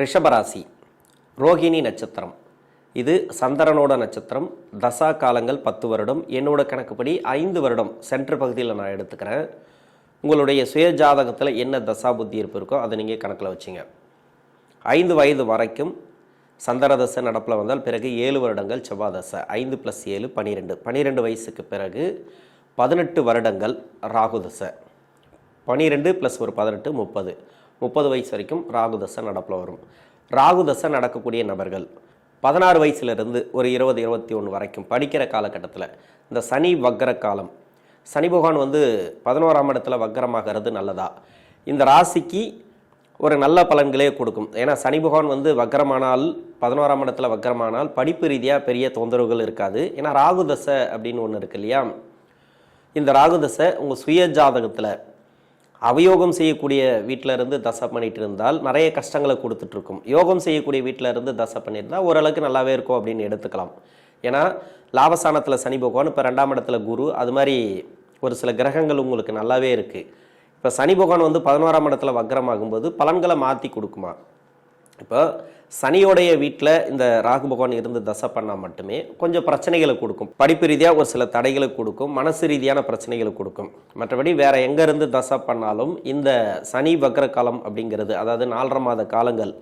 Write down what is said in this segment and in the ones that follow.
ரிஷபராசி ரோகிணி நட்சத்திரம். இது சந்திரனோட நட்சத்திரம். தசா காலங்கள் பத்து வருடம். என்னோட கணக்குப்படி ஐந்து வருடம். சென்ட்ரு பகுதியில் நான் எடுத்துக்கிறேன். உங்களுடைய சுய ஜாதகத்தில் என்ன தசா புத்தி இருப்பு இருக்கோ அதை நீங்கள் கணக்கில் வச்சுங்க. ஐந்து வயது வரைக்கும் சந்திர தசை நடப்பில் வந்தால் பிறகு ஏழு வருடங்கள் செவ்வாதசை ஐந்து ப்ளஸ் ஏழு பன்னிரெண்டு பன்னிரெண்டு வயசுக்கு பிறகு பதினெட்டு வருடங்கள் ராகு தசை. பன்னிரெண்டு ப்ளஸ் ஒரு பதினெட்டு முப்பது. முப்பது வயசு வரைக்கும் ராகு தசை நடப்பில் வரும். ராகு தசை நடக்கக்கூடிய நபர்கள் பதினாறு வயசுலேருந்து ஒரு இருபது இருபத்தி ஒன்று வரைக்கும் படிக்கிற காலகட்டத்தில் இந்த சனி வக்கர காலம். சனி பகவான் வந்து பதினோராம் இடத்துல வக்கரமாகிறது நல்லதா? இந்த ராசிக்கு ஒரு நல்ல பலன்களே கொடுக்கும். ஏன்னா சனி பகவான் வந்து வக்கரமானால் பதினோராம் இடத்துல வக்கரமானால் படிப்பு ரீதியாக பெரிய தொந்தரவுகள் இருக்காது. ஏன்னா ராகு தசை அப்படின்னு ஒன்று இருக்கு இல்லையா? இந்த ராகு தசை உங்கள் சுய ஜாதகத்தில் அவயோகம் செய்யக்கூடிய வீட்டில் இருந்து தசை பண்ணிட்டு இருந்தால் நிறைய கஷ்டங்களை கொடுத்துட்டு இருக்கும் யோகம் செய்யக்கூடிய வீட்டில் இருந்து தசை பண்ணியிருந்தால் ஓரளவுக்கு நல்லாவே இருக்கும் அப்படின்னு எடுத்துக்கலாம். ஏன்னா லாபஸ்தானத்தில் சனி பகவான் இப்போ ரெண்டாம் இடத்துல குரு அது மாதிரி ஒரு சில கிரகங்கள் உங்களுக்கு நல்லாவே இருக்குது இப்போ சனி பகவான் வந்து பதினோராம் இடத்துல வக்ரமாகும்போது பலன்களை மாற்றி கொடுக்குமா? இப்போ சனியோடைய வீட்டில் இந்த ராகு பகவான் இருந்து தசை பண்ணால் மட்டுமே கொஞ்சம் பிரச்சனைகளை கொடுக்கும். படிப்பு ரீதியாக ஒரு சில தடைகளை கொடுக்கும். மனசு ரீதியான பிரச்சனைகளை கொடுக்கும். மற்றபடி வேற எங்கேருந்து தசை பண்ணாலும் இந்த சனி வக்ர காலம் அப்படிங்கிறது அதாவது நாலரை மாத காலங்கள்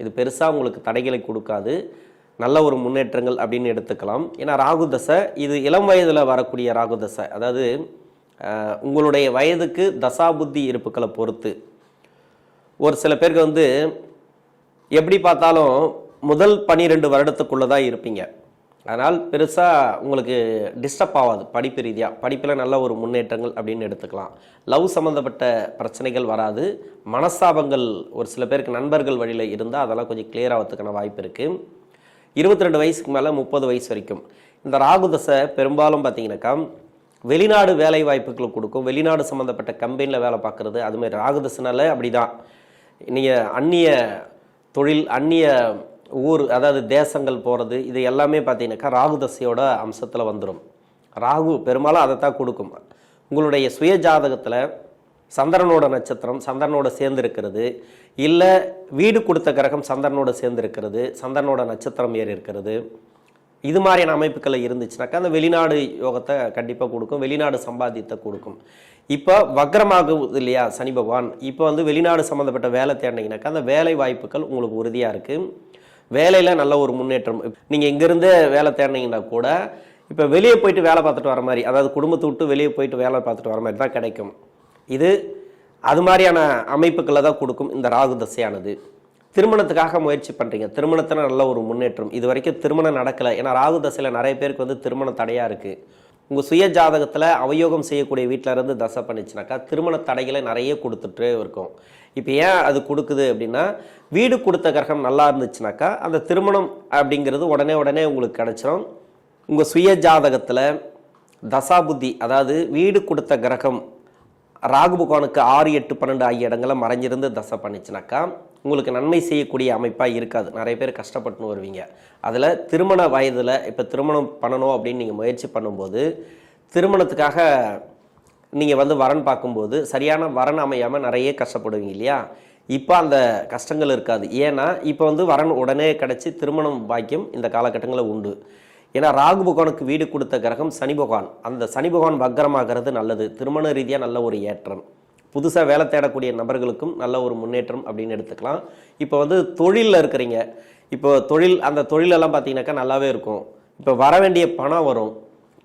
இது பெருசாக உங்களுக்கு தடைகளை கொடுக்காது. நல்ல ஒரு முன்னேற்றங்கள் அப்படின்னு எடுத்துக்கலாம். ஏன்னா ராகு தசை இது இளம் வயதில் வரக்கூடிய ராகு தசை. அதாவது உங்களுடைய வயதுக்கு தசாபுத்தி இருப்புக்களை பொறுத்து. ஒரு சில பேருக்கு வந்து எப்படி பார்த்தாலும் முதல் பன்னிரெண்டு வருடத்துக்குள்ளே தான் இருப்பீங்க. அதனால் பெருசாக உங்களுக்கு டிஸ்டர்ப் ஆகாது. படிப்பு ரீதியாக படிப்பில் நல்ல ஒரு முன்னேற்றங்கள் அப்படின்னு எடுத்துக்கலாம். லவ் சம்மந்தப்பட்ட பிரச்சனைகள் வராது. மனஸ்தாபங்கள் ஒரு சில பேருக்கு நண்பர்கள் வழியில் இருந்தால் அதெல்லாம் கொஞ்சம் கிளியர் ஆகிறதுக்கான வாய்ப்பு இருக்குது இருபத்தி ரெண்டு வயசுக்கு மேலே முப்பது வயசு வரைக்கும். இந்த ராகு தசை பெரும்பாலும் பார்த்தீங்கன்னாக்கா வெளிநாடு வேலை வாய்ப்புகளை கொடுக்கும். வெளிநாடு சம்மந்தப்பட்ட கம்பெனியில் வேலை பார்க்குறது. அதுமாதிரி ராகு தசைனால அப்படி தான் நீங்கள் அந்நிய தொழில் அந்நிய ஊர் அதாவது தேசங்கள் போகிறது இது எல்லாமே பார்த்தீங்கன்னாக்கா ராகு தசையோட அம்சத்தில் வந்துடும் ராகு பெரும்பாலும் அதை தான் கொடுக்கும். உங்களுடைய சுய ஜாதகத்தில் சந்திரனோட நட்சத்திரம் சந்திரனோட சேர்ந்து இருக்கிறது இல்லை வீடு கொடுத்த கிரகம் சந்திரனோட சேர்ந்து இருக்கிறது சந்திரனோட நட்சத்திரம் ஏறி இருக்கிறது இது மாதிரியான அமைப்புகள் இருந்துச்சுனாக்கா அந்த வெளிநாடு யோகத்தை கண்டிப்பாக கொடுக்கும் வெளிநாடு சம்பாத்தியத்தை கொடுக்கும். இப்போ வக்ரமாகுது இல்லையா சனி பகவான்? இப்போ வந்து வெளிநாடு சம்மந்தப்பட்ட வேலை தேடினீங்கனாக்கா அந்த வேலை வாய்ப்புகள் உங்களுக்கு உறுதியாக இருக்குது வேலையில் நல்ல ஒரு முன்னேற்றம். நீங்கள் இங்கேருந்தே வேலை தேடினீங்கன்னா கூட இப்போ வெளியே போயிட்டு வேலை பார்த்துட்டு வர மாதிரி அதாவது குடும்பத்தை விட்டு வெளியே போயிட்டு வேலை பார்த்துட்டு வர மாதிரி தான் கிடைக்கும். இது அது மாதிரியான அமைப்புகளை தான் கொடுக்கும் இந்த ராகு தசையானது. திருமணத்துக்காக முயற்சி பண்ணுறீங்க திருமணத்தில் நல்ல ஒரு முன்னேற்றம். இது வரைக்கும் திருமணம் நடக்கலை. ஏன்னா ராகு தசையில் நிறைய பேருக்கு வந்து திருமணம் தடையாக இருக்குது உங்கள் சுய ஜாதகத்தில் அவயோகம் செய்யக்கூடிய வீட்டில் இருந்து தசை பண்ணிச்சுனாக்கா திருமண தடைகளை நிறைய கொடுத்துட்டே இருக்கும். இப்போ ஏன் அது கொடுக்குது அப்படின்னா வீடு கொடுத்த கிரகம் நல்லா இருந்துச்சுனாக்கா அந்த திருமணம் அப்படிங்கிறது உடனே உடனே உங்களுக்கு கிடச்சிரும். உங்கள் சுய ஜாதகத்தில் தசாபுத்தி அதாவது வீடு கொடுத்த கிரகம் ராகு பகவானுக்கு ஆறு எட்டு பன்னெண்டு ஆகிய இடங்களை மறைஞ்சிருந்து தசை பண்ணிச்சுனாக்கா உங்களுக்கு நன்மை செய்யக்கூடிய அமைப்பாக இருக்காது. நிறைய பேர் கஷ்டப்பட்டுன்னு வருவீங்க. அதில் திருமண வயதில் இப்போ திருமணம் பண்ணணும் அப்படின்னு நீங்கள் முயற்சி பண்ணும்போது திருமணத்துக்காக நீங்கள் வந்து வரன் பார்க்கும்போது சரியான வரன் அமையாமல் நிறைய கஷ்டப்படுவீங்க இல்லையா? இப்போ அந்த கஷ்டங்கள் இருக்காது. ஏன்னா இப்போ வந்து வரன் உடனே கிடச்சி திருமணம் பாக்கியம் இந்த காலகட்டங்களில் உண்டு. ஏன்னா ராகு பகவானுக்கு வீடு கொடுத்த கிரகம் சனி பகவான். அந்த சனி பகவான் வக்கரமாகிறது நல்லது. திருமண ரீதியாக நல்ல ஒரு ஏற்றம். புதுசாக வேலை தேடக்கூடிய நபர்களுக்கும் நல்ல ஒரு முன்னேற்றம் அப்படின்னு எடுத்துக்கலாம். இப்போ வந்து தொழிலில் இருக்கிறீங்க. இப்போ தொழில் அந்த தொழிலெல்லாம் பார்த்தீங்கன்னாக்கா நல்லாவே இருக்கும். இப்போ வர வேண்டிய பணம் வரும்.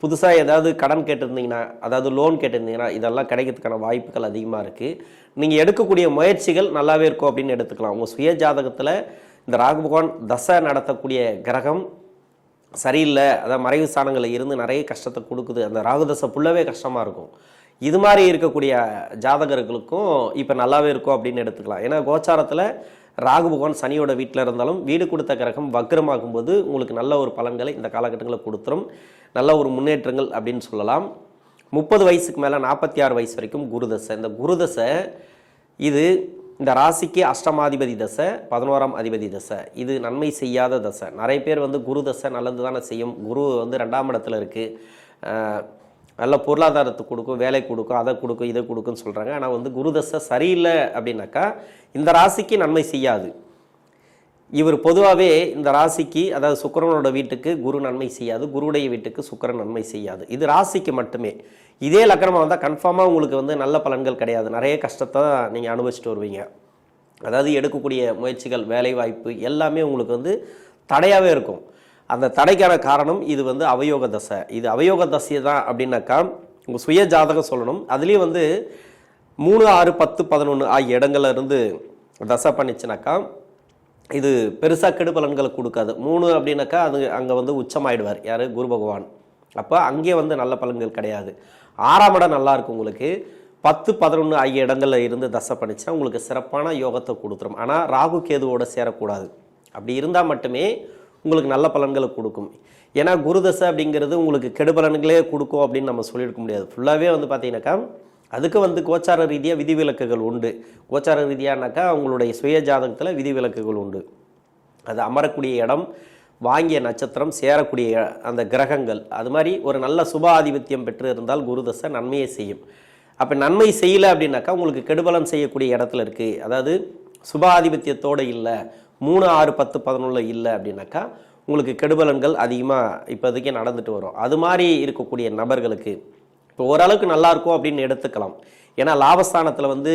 புதுசாக ஏதாவது கடன் கேட்டிருந்தீங்கன்னா அதாவது லோன் கேட்டிருந்தீங்கன்னா இதெல்லாம் கிடைக்கிறதுக்கான வாய்ப்புகள் அதிகமாக இருக்குது நீங்கள் எடுக்கக்கூடிய முயற்சிகள் நல்லாவே இருக்கும் அப்படின்னு எடுத்துக்கலாம். உங்கள் சுய ஜாதகத்தில் இந்த ராகு பகவான் தசை நடத்தக்கூடிய கிரகம் சரியில்லை. அதாவது மறைவு ஸ்தானங்களில் இருந்து நிறைய கஷ்டத்தை கொடுக்குது. அந்த ராகுதசை ஃபுல்லாகவே கஷ்டமாக இருக்கும். இது மாதிரி இருக்கக்கூடிய ஜாதகர்களுக்கும் இப்போ நல்லாவே இருக்கும் அப்படின்னு எடுத்துக்கலாம். ஏன்னா கோச்சாரத்தில் ராகு பகவான் சனியோட வீட்டில் இருந்தாலும் வீடு கொடுத்த கிரகம் வக்ரமாகும்போது உங்களுக்கு நல்ல ஒரு பலன்களை இந்த காலகட்டங்களில் கொடுத்துரும். நல்ல ஒரு முன்னேற்றங்கள் அப்படின்னு சொல்லலாம். முப்பது வயசுக்கு மேலே நாற்பத்தி ஆறு வயசு வரைக்கும் குருதசை இந்த குருதசை இது இந்த ராசிக்கு அஷ்டமாதிபதி தசை பதினோராம் அதிபதி தசை. இது நன்மை செய்யாத தசை. நிறைய பேர் வந்து குரு தசை நல்லது தானே செய்யும். குரு வந்து ரெண்டாம் இடத்துல இருக்குது நல்ல பொருளாதாரத்தை கொடுக்கும் வேலை கொடுக்கும் அதை கொடுக்கும் இதை கொடுக்குன்னு சொல்கிறாங்க ஆனால் வந்து குருதசை சரியில்லை அப்படின்னாக்கா இந்த ராசிக்கு நன்மை செய்யாது. இவர் பொதுவாகவே இந்த ராசிக்கு அதாவது சுக்கரனோட வீட்டுக்கு குரு நன்மை செய்யாது குருடைய வீட்டுக்கு சுக்கரன் நன்மை செய்யாது. இது ராசிக்கு மட்டுமே. இதே லக்கணமாக வந்தால் கன்ஃபார்மாக உங்களுக்கு வந்து நல்ல பலன்கள் கிடையாது. நிறைய கஷ்டத்தை தான் நீங்கள் அனுபவிச்சுட்டு வருவீங்க. அதாவது எடுக்கக்கூடிய முயற்சிகள் வேலைவாய்ப்பு எல்லாமே உங்களுக்கு வந்து தடையாகவே இருக்கும். அந்த தடைக்கான காரணம் இது வந்து அவயோக தசை. இது அவயோக தசை தான் அப்படின்னாக்கா உங்கள் சுய ஜாதகம் சொல்லணும். அதுலேயும் வந்து மூணு ஆறு பத்து பதினொன்று ஆகிய இடங்கள்ல இருந்து தசை பண்ணிச்சுனாக்கா இது பெருசாக கெடு பலன்களை கொடுக்காது. மூணு அப்படின்னாக்கா அது அங்கே வந்து உச்சமாயிடுவார். யார்? குரு பகவான். அப்போ அங்கே வந்து நல்ல பலன்கள் கிடையாது. ஆறாம் இடம் நல்லா இருக்கும் உங்களுக்கு. பத்து பதினொன்று ஆகிய இடங்களில் இருந்து தசை பண்ணிச்சுன்னா உங்களுக்கு சிறப்பான யோகத்தை கொடுத்துரும். ஆனால் ராகு கேதுவோடு சேரக்கூடாது. அப்படி இருந்தால் மட்டுமே உங்களுக்கு நல்ல பலன்களை கொடுக்கும். ஏன்னா குரு தசை அப்படிங்கிறது உங்களுக்கு கெடு பலன்களே கொடுக்கும் அப்படின்னு நம்ம சொல்லியிருக்க முடியாது. ஃபுல்லாகவே வந்து பார்த்தீங்கன்னாக்கா அதுக்கு வந்து கோச்சார ரீதியாக விதிவிலக்குகள் உண்டு. கோச்சார ரீதியானாக்கா அவங்களுடைய சுய ஜாதகத்தில் விதிவிலக்குகள் உண்டு. அது அமரக்கூடிய இடம் வாங்கிய நட்சத்திரம் சேரக்கூடிய அந்த கிரகங்கள் அது மாதிரி ஒரு நல்ல சுப ஆதிபத்தியம் பெற்று இருந்தால் குருதசை நன்மையை செய்யும். அப்போ நன்மை செய்யலை அப்படின்னாக்கா உங்களுக்கு கெடுபலன் செய்யக்கூடிய இடத்துல இருக்குது அதாவது சுப ஆதிபத்தியத்தோடு இல்லை. மூணு ஆறு பத்து பதினொன்றில் இல்லை அப்படின்னாக்கா உங்களுக்கு கெடுபலன்கள் அதிகமாக இப்போதைக்கு நடந்துட்டு வரும். அது மாதிரி இருக்கக்கூடிய நபர்களுக்கு இப்போ ஓரளவுக்கு நல்லா இருக்கும் அப்படின்னு எடுத்துக்கலாம். ஏன்னா லாபஸ்தானத்தில் வந்து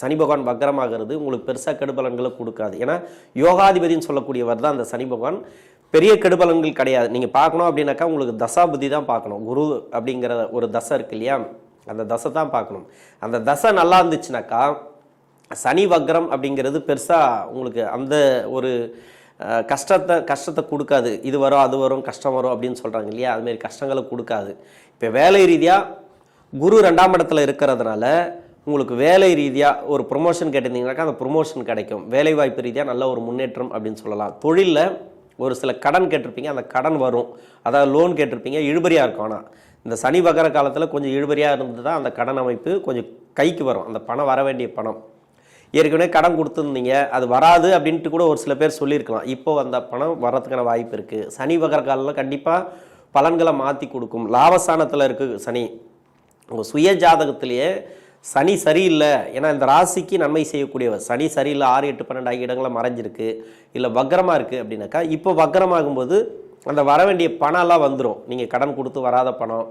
சனி பகவான் வக்கரமாகிறது உங்களுக்கு பெருசாக கெடுபலன்களை கொடுக்காது. ஏன்னா யோகாதிபதின்னு சொல்லக்கூடியவர் தான் அந்த சனி பகவான். பெரிய கெடுபலன்கள் கிடையாது. நீங்கள் பார்க்கணும் அப்படின்னாக்கா உங்களுக்கு தசா புத்தி தான் பார்க்கணும். குரு அப்படிங்கிற ஒரு தசை இருக்கு இல்லையா? அந்த தசை தான் பார்க்கணும். அந்த தசை நல்லா இருந்துச்சுனாக்கா சனி வக்ரம் அப்படிங்கிறது பெருசாக உங்களுக்கு அந்த ஒரு கஷ்டத்தை கஷ்டத்தை கொடுக்காது. இது வரும் அது வரும் கஷ்டம் வரும் அப்படின்னு சொல்கிறாங்க இல்லையா? அதுமாரி கஷ்டங்களை கொடுக்காது. இப்போ வேலை ரீதியாக குரு ரெண்டாம் இடத்துல இருக்கிறதுனால உங்களுக்கு வேலை ரீதியாக ஒரு ப்ரொமோஷன் கேட்டிருந்தீங்கன்னாக்கா அந்த ப்ரொமோஷன் கிடைக்கும். வேலை வாய்ப்பு ரீதியாக நல்ல ஒரு முன்னேற்றம் அப்படின்னு சொல்லலாம். தொழிலில் ஒரு சில கடன் கேட்டிருப்பீங்க அந்த கடன் வரும். அதாவது லோன் கேட்டிருப்பீங்க இழுபறியாக இருக்கும். ஆனால் இந்த சனி வகர காலத்தில் கொஞ்சம் இழுபறியாக இருந்து தான் அந்த கடன் அமைப்பு கொஞ்சம் கைக்கு வரும். அந்த பணம் வர வேண்டிய பணம். ஏற்கனவே கடன் கொடுத்துருந்தீங்க அது வராது அப்படின்ட்டு கூட ஒரு சில பேர் சொல்லியிருக்கலாம். இப்போ அந்த பணம் வர்றதுக்கான வாய்ப்பு இருக்குது சனி வகர கண்டிப்பாக பலன்களை மாற்றி கொடுக்கும். லாபஸ்தானத்தில் இருக்குது சனி. உங்கள் சுய ஜாதகத்திலேயே சனி சரியில்லை. ஏன்னா இந்த ராசிக்கு நன்மை செய்யக்கூடியவர். சனி சரியில்லை ஆறு எட்டு பன்னெண்டு ஆகிய இடங்களில் மறைஞ்சிருக்கு. இல்லை வக்கரமாக இருக்குது அப்படின்னாக்கா இப்போ வக்கரமாகும்போது அந்த வர வேண்டிய பணம்லாம் வந்துடும் நீங்கள் கடன் கொடுத்து வராத பணம்.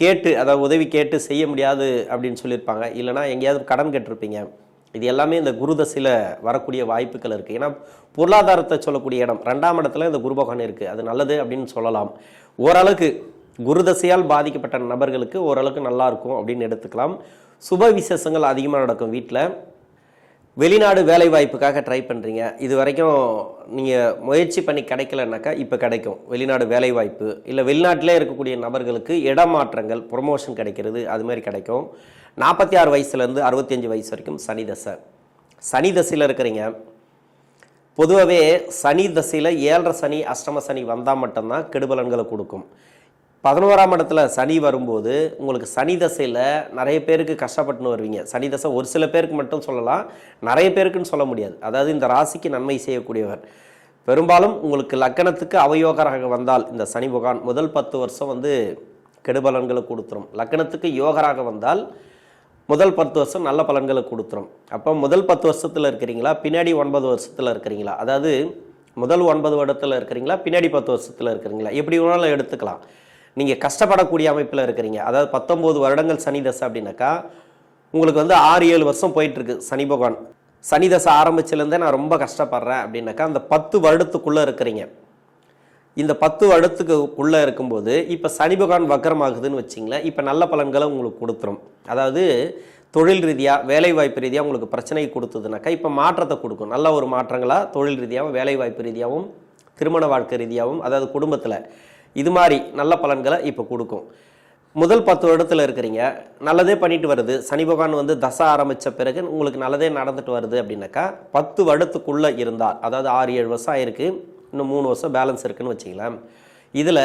கேட்டு அதாவது உதவி கேட்டு செய்ய முடியாது அப்படின்னு சொல்லியிருப்பாங்க. இல்லைனா எங்கேயாவது கடன் கேட்டிருப்பீங்க. இது எல்லாமே இந்த குரு தசையில் வரக்கூடிய வாய்ப்புகள் இருக்குது ஏன்னா பொருளாதாரத்தை சொல்லக்கூடிய இடம் ரெண்டாம் இடத்துல இந்த குரு பகவான் இருக்குது அது நல்லது அப்படின்னு சொல்லலாம். ஓரளவுக்கு குரு தசையால் பாதிக்கப்பட்ட நபர்களுக்கு ஓரளவுக்கு நல்லாயிருக்கும் அப்படின்னு எடுத்துக்கலாம். சுப விசேஷங்கள் அதிகமாக நடக்கும் வீட்டில் வெளிநாடு வேலை வாய்ப்புக்காக ட்ரை பண்ணுறீங்க இது வரைக்கும் நீங்கள் முயற்சி பண்ணி கிடைக்கலனாக்கா இப்போ கிடைக்கும். வெளிநாடு வேலை வாய்ப்பு இல்லை வெளிநாட்டிலே இருக்கக்கூடிய நபர்களுக்கு இடமாற்றங்கள் ப்ரொமோஷன் கிடைக்கிறது அது மாதிரி கிடைக்கும். நாற்பத்தி ஆறு வயசுலேருந்து அறுபத்தஞ்சு வயசு வரைக்கும் சனி தசை. சனி தசையில் இருக்கிறீங்க. பொதுவாகவே சனி தசையில் ஏழரை சனி அஷ்டம சனி வந்தால் மட்டும்தான் கெடுபலன்களை கொடுக்கும். பதினோராம் இடத்துல சனி வரும்போது உங்களுக்கு சனி தசையில் நிறைய பேருக்கு கஷ்டப்பட்டுன்னு வருவீங்க. சனி தசை ஒரு சில பேருக்கு மட்டும் சொல்லலாம். நிறைய பேருக்குன்னு சொல்ல முடியாது. அதாவது இந்த ராசிக்கு நன்மை செய்யக்கூடியவர். பெரும்பாலும் உங்களுக்கு லக்கணத்துக்கு அவயோகராக வந்தால் இந்த சனி புகான் முதல் பத்து வருஷம் வந்து கெடுபலன்களை கொடுத்துரும். லக்கணத்துக்கு யோகராக வந்தால் முதல் பத்து வருஷம் நல்ல பலன்களை கொடுத்துரும். அப்போ முதல் பத்து வருஷத்தில் இருக்கிறீங்களா? பின்னாடி ஒன்பது வருஷத்தில் இருக்கிறீங்களா? அதாவது முதல் ஒன்பது வருடத்தில் இருக்கிறீங்களா? பின்னாடி பத்து வருஷத்தில் இருக்கிறீங்களா? எப்படி வேணாலும் எடுத்துக்கலாம். நீங்கள் கஷ்டப்படக்கூடிய அமைப்பில் இருக்கிறீங்க. அதாவது பத்தொம்போது வருடங்கள் சனி தசை அப்படின்னாக்கா உங்களுக்கு வந்து ஆறு ஏழு வருஷம் போயிட்டுருக்கு சனி பகவான். சனி தசை ஆரம்பிச்சிலேருந்தே நான் ரொம்ப கஷ்டப்படுறேன் அப்படின்னாக்கா அந்த பத்து வருடத்துக்குள்ளே இருக்கிறீங்க. இந்த பத்து அடுத்துக்கு உள்ளே இருக்கும்போது இப்போ சனி பகவான் வக்கரமாகுதுன்னு வச்சிங்களேன் இப்போ நல்ல பலன்களை உங்களுக்கு கொடுத்துரும். அதாவது தொழில் ரீதியாக வேலை வாய்ப்பு ரீதியாக உங்களுக்கு பிரச்சனை கொடுத்ததுனாக்கா இப்போ மாற்றத்தை கொடுக்கும். நல்ல ஒரு மாற்றங்களாக தொழில் ரீதியாகவும் வேலை வாய்ப்பு ரீதியாகவும் திருமண வாழ்க்கை ரீதியாகவும் அதாவது குடும்பத்தில். இது மாதிரி நல்ல பலன்களை இப்போ கொடுக்கும். முதல் பத்து வருடத்தில் இருக்கிறீங்க நல்லதே பண்ணிட்டு வருது. சனி பகவான் வந்து தசை ஆரம்பித்த பிறகு உங்களுக்கு நல்லதே நடந்துட்டு வருது அப்படின்னாக்கா பத்து வருடத்துக்குள்ளே இருந்தால் அதாவது ஆறு ஏழு வருஷம் ஆயிருக்கு. இன்னும் மூணு வருஷம் பேலன்ஸ் இருக்குன்னு வச்சுக்கலாம் இதில்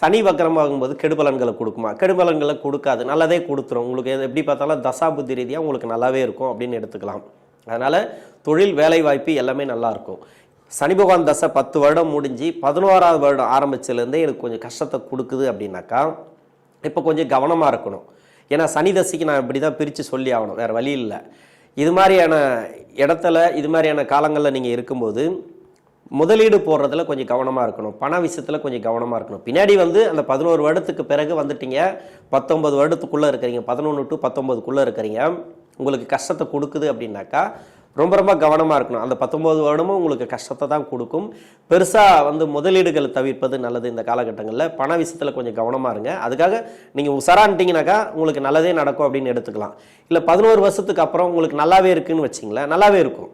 சனி வக்கரமாகும்போது கெடுபலன்களை கொடுக்குமா? கெடுபலன்களை கொடுக்காது. நல்லதே கொடுத்துரும். உங்களுக்கு எது எப்படி பார்த்தாலும் தசா புத்தி ரீதியாக உங்களுக்கு நல்லாவே இருக்கும் அப்படின்னு எடுத்துக்கலாம். அதனால் தொழில் வேலை வாய்ப்பு எல்லாமே நல்லாயிருக்கும் சனி பகவான் தசை பத்து வருடம் முடிஞ்சு பதினோராவது வருடம் ஆரம்பிச்சதுலேருந்தே எனக்கு கொஞ்சம் கஷ்டத்தை கொடுக்குது அப்படின்னாக்கா இப்போ கொஞ்சம் கவனமாக இருக்கணும். ஏன்னா சனி தசைக்கு நான் இப்படி தான் பிரித்து சொல்லி ஆகணும். வேறு வழி இல்லை. இது மாதிரியான இடத்துல இது மாதிரியான காலங்களில் நீங்கள் இருக்கும்போது முதலீடு போடுறதுல கொஞ்சம் கவனமாக இருக்கணும். பண விஷயத்தில் கொஞ்சம் கவனமாக இருக்கணும். பின்னாடி வந்து அந்த பதினோரு வருடத்துக்கு பிறகு வந்துட்டீங்க. பத்தொன்பது வருடத்துக்குள்ளே இருக்கிறீங்க. பதினொன்று டு பத்தொம்பதுக்குள்ளே இருக்கிறீங்க. உங்களுக்கு கஷ்டத்தை கொடுக்குது அப்படின்னாக்கா ரொம்ப ரொம்ப கவனமாக இருக்கணும். அந்த பத்தொம்போது வருடமும் உங்களுக்கு கஷ்டத்தை தான் கொடுக்கும். பெருசாக வந்து முதலீடுகளை தவிர்ப்பது நல்லது இந்த காலகட்டங்களில். பண விஷயத்தில் கொஞ்சம் கவனமாக இருங்க. அதுக்காக நீங்கள் உசரான்ட்டிங்கனாக்கா உங்களுக்கு நல்லதே நடக்கும் அப்படின்னு எடுத்துக்கலாம். இல்லை பதினோரு வருஷத்துக்கு அப்புறம் உங்களுக்கு நல்லாவே இருக்குன்னு வச்சிங்களேன். நல்லாவே இருக்கும்.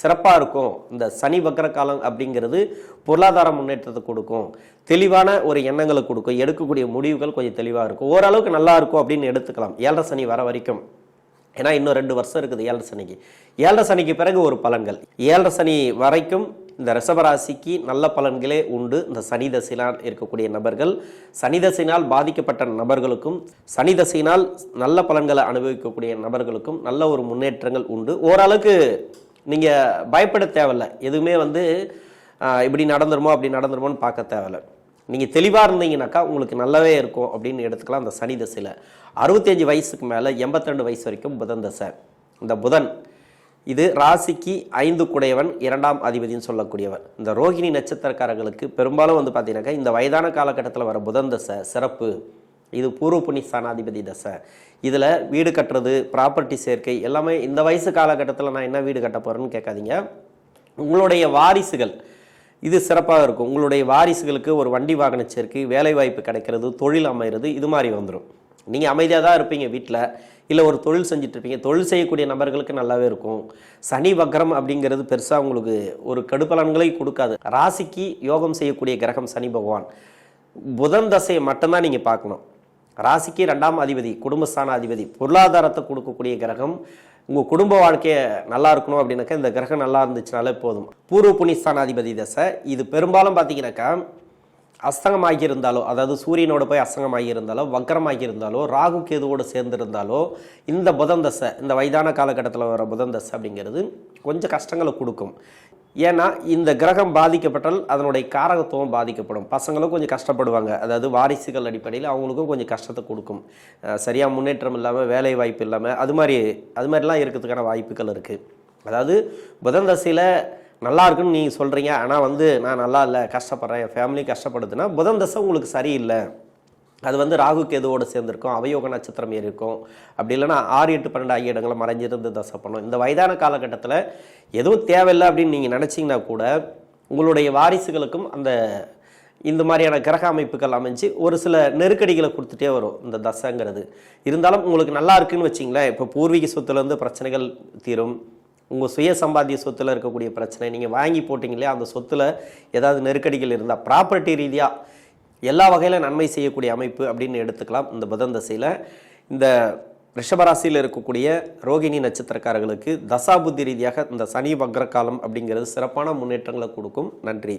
சிறப்பாக இருக்கும். இந்த சனி வக்கர காலம் அப்படிங்கிறது பொருளாதார முன்னேற்றத்தை கொடுக்கும். தெளிவான ஒரு எண்ணங்களை கொடுக்கும். எடுக்கக்கூடிய முடிவுகள் கொஞ்சம் தெளிவாக இருக்கும். ஓரளவுக்கு நல்லா இருக்கும் அப்படின்னு எடுத்துக்கலாம். ஏழரை சனி வர வரைக்கும். ஏன்னா இன்னும் ரெண்டு வருஷம் இருக்குது ஏழரை சனிக்கு. ஏழரை சனிக்கு பிறகு ஒரு பலன்கள். ஏழரை சனி வரைக்கும் இந்த ரிஷபராசிக்கு நல்ல பலன்களே உண்டு. இந்த சனி தசையினால் இருக்கக்கூடிய நபர்கள் சனி தசையினால் பாதிக்கப்பட்ட நபர்களுக்கும் சனி தசையினால் நல்ல பலன்களை அனுபவிக்கக்கூடிய நபர்களுக்கும் நல்ல ஒரு முன்னேற்றங்கள் உண்டு. ஓரளவுக்கு நீங்கள் பயப்பட தேவையில்ல. எதுவுமே வந்து இப்படி நடந்துருமோ அப்படி நடந்துருமோன்னு பார்க்க தேவையில்ல. நீங்கள் தெளிவாக இருந்தீங்கன்னாக்கா உங்களுக்கு நல்லாவே இருக்கும் அப்படின்னு எடுத்துக்கலாம் அந்த சனி தசையில். அறுபத்தஞ்சு வயசுக்கு மேலே எண்பத்திரெண்டு வயசு வரைக்கும் புதன் தசை. இந்த புதன் இது ராசிக்கு ஐந்து குடையவன் இரண்டாம் அதிபதின்னு சொல்லக்கூடியவர் இந்த ரோகிணி நட்சத்திரக்காரர்களுக்கு பெரும்பாலும் வந்து பார்த்தீங்கன்னாக்கா இந்த வயதான காலகட்டத்தில் வர புதன் தசை சிறப்பு. இது பூர்வ புனி ஸ்தானாதிபதி தசை. இதில் வீடு கட்டுறது ப்ராப்பர்ட்டி சேர்க்கை எல்லாமே இந்த வயசு காலகட்டத்தில் நான் என்ன வீடு கட்ட போகிறேன்னு கேட்காதீங்க. உங்களுடைய வாரிசுகள் இது சிறப்பாக இருக்கும். உங்களுடைய வாரிசுகளுக்கு ஒரு வண்டி வாகன சேர்க்கை வேலைவாய்ப்பு கிடைக்கிறது தொழில் அமைகிறது இது மாதிரி வந்துடும் நீங்கள் அமைதியாக தான் இருப்பீங்க வீட்டில் இல்லை ஒரு தொழில் செஞ்சுட்டு இருப்பீங்க. தொழில் செய்யக்கூடிய நபர்களுக்கு நல்லாவே இருக்கும். சனி வக்ரம் அப்படிங்கிறது பெருசாக உங்களுக்கு ஒரு கடுப்பலன்களை கொடுக்காது. ராசிக்கு யோகம் செய்யக்கூடிய கிரகம் சனி பகவான். புதன் தசையை மட்டும்தான் நீங்கள் பார்க்கணும். ராசிக்கு ரெண்டாம் அதிபதி குடும்பஸ்தான அதிபதி பொருளாதாரத்தை கொடுக்கக்கூடிய கிரகம் உங்கள் குடும்ப வாழ்க்கையை நல்லா இருக்கணும் அப்படின்னாக்கா இந்த கிரகம் நல்லா இருந்துச்சுனாலே போதும். பூர்வ புனிஸ்தானாதிபதி தசை. இது பெரும்பாலும் பார்த்தீங்கன்னாக்கா அஸ்தங்கமாகி இருந்தாலோ அதாவது சூரியனோட போய் அஸ்தங்கமாகி இருந்தாலோ வக்கரமாகி இருந்தாலோ ராகு கேதுவோடு சேர்ந்திருந்தாலோ இந்த புதன் தசை இந்த வயதான காலகட்டத்தில் வர புதன் தசை அப்படிங்கிறது கொஞ்சம் கஷ்டங்களை கொடுக்கும். ஏன்னா இந்த கிரகம் பாதிக்கப்பட்டால் அதனுடைய காரகத்துவம் பாதிக்கப்படும். பசங்களும் கொஞ்சம் கஷ்டப்படுவாங்க. அதாவது வாரிசுகள் அடிப்படையில் அவங்களுக்கும் கொஞ்சம் கஷ்டத்தை கொடுக்கும். சரியாக முன்னேற்றம் இல்லாமல் வேலை வாய்ப்பு இல்லாமல் அது மாதிரி அது மாதிரிலாம் இருக்கிறதுக்கான வாய்ப்புகள் இருக்குது அதாவது புதன் தசையில் நல்லா இருக்குன்னு நீங்கள் சொல்கிறீங்க ஆனால் வந்து நான் நல்லா இல்லை கஷ்டப்படுறேன் என் ஃபேமிலி கஷ்டப்படுதுன்னா புதன் தசை உங்களுக்கு சரியில்லை. அது வந்து ராகு கேதுவோடு சேர்ந்திருக்கும் அவயோக நட்சத்திரம் இருக்கும் அப்படி இல்லைனா ஆறு எட்டு பன்னெண்டு ஆகிய இடங்களை மறைஞ்சிருந்து தசை பண்ணும் இந்த வயதான காலகட்டத்தில் எதுவும் தேவையில்லை அப்படின்னு நீங்கள் நினச்சிங்கன்னா கூட உங்களுடைய வாரிசுகளுக்கும் அந்த இந்த மாதிரியான கிரக அமைப்புகள் அமைஞ்சு ஒரு சில நெருக்கடிகளை கொடுத்துட்டே வரும் இந்த தசைங்கிறது. இருந்தாலும் உங்களுக்கு நல்லா இருக்குன்னு வச்சிங்களேன். இப்போ பூர்வீக சொத்துலேருந்து பிரச்சனைகள் தீரும். உங்கள் சுய சம்பாத்திய சொத்தில் இருக்கக்கூடிய பிரச்சனை நீங்கள் வாங்கி போட்டிங்களே அந்த சொத்தில் ஏதாவது நெருக்கடிகள் இருந்தால் ப்ராப்பர்ட்டி ரீதியாக எல்லா வகையில் நன்மை செய்யக்கூடிய அமைப்பு அப்படின்னு எடுத்துக்கலாம். இந்த புதன் தசையில் இந்த ரிஷபராசியில் இருக்கக்கூடிய ரோகிணி நட்சத்திரக்காரர்களுக்கு தசாபுத்தி ரீதியாக இந்த சனி வக்ர காலம் அப்படிங்கிறது சிறப்பான முன்னேற்றங்களை கொடுக்கும். நன்றி.